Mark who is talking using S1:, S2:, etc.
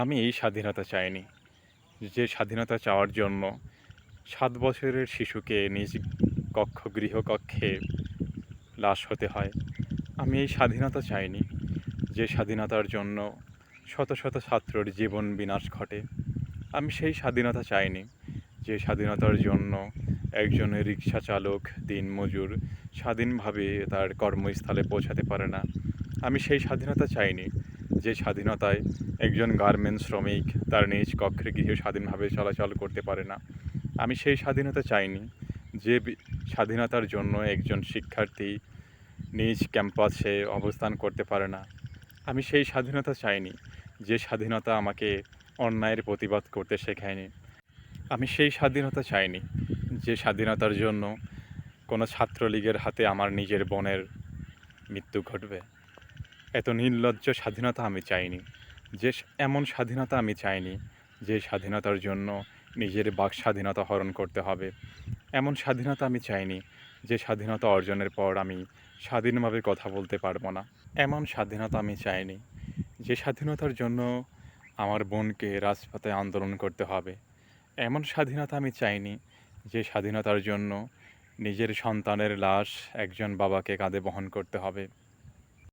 S1: আমি এই স্বাধীনতা চাইনি। যে স্বাধীনতা চাওয়ার জন্য সাত বছরের শিশুকে নিজ কক্ষ, গৃহকক্ষে লাশ হতে হয়, আমি এই স্বাধীনতা চাইনি। যে স্বাধীনতার জন্য শত শত ছাত্রর জীবন বিনাশ ঘটে, আমি সেই স্বাধীনতা চাইনি। যে স্বাধীনতার জন্য একজন রিক্সা চালক, দিনমজুর, স্বাধীনভাবে তার কর্মস্থলে পৌঁছাতে পারে না, আমি সেই স্বাধীনতা চাইনি। যে স্বাধীনতায় একজন গার্মেন্টস শ্রমিক তার নিজ কক্ষে গৃহে স্বাধীনভাবে চলাচল করতে পারে না। আমি সেই স্বাধীনতা চাইনি যে স্বাধীনতার জন্য একজন শিক্ষার্থী নিজ ক্যাম্পাসে অবস্থান করতে পারে না। আমি সেই স্বাধীনতা চাইনি যে স্বাধীনতা আমাকে অন্যায়ের প্রতিবাদ করতে শেখায়নি। আমি সেই স্বাধীনতা চাইনি যে স্বাধীনতার জন্য কোনো ছাত্রলীগের হাতে আমার নিজের বোনের মৃত্যু ঘটবে। এত নির্লজ্জ স্বাধীনতা আমি চাইনি। যে এমন স্বাধীনতা আমি চাইনি, যে স্বাধীনতার জন্য নিজের বাক স্বাধীনতা হরণ করতে হবে। এমন স্বাধীনতা আমি চাইনি, যে স্বাধীনতা অর্জনের পর আমি স্বাধীনভাবে কথা বলতে পারব না। এমন স্বাধীনতা আমি চাইনি, যে স্বাধীনতার জন্য আমার বোনকে রাজপথে আন্দোলন করতে হবে। এমন স্বাধীনতা আমি চাইনি, যে স্বাধীনতার জন্য নিজের সন্তানের লাশ একজন বাবাকে কাঁধে বহন করতে হবে।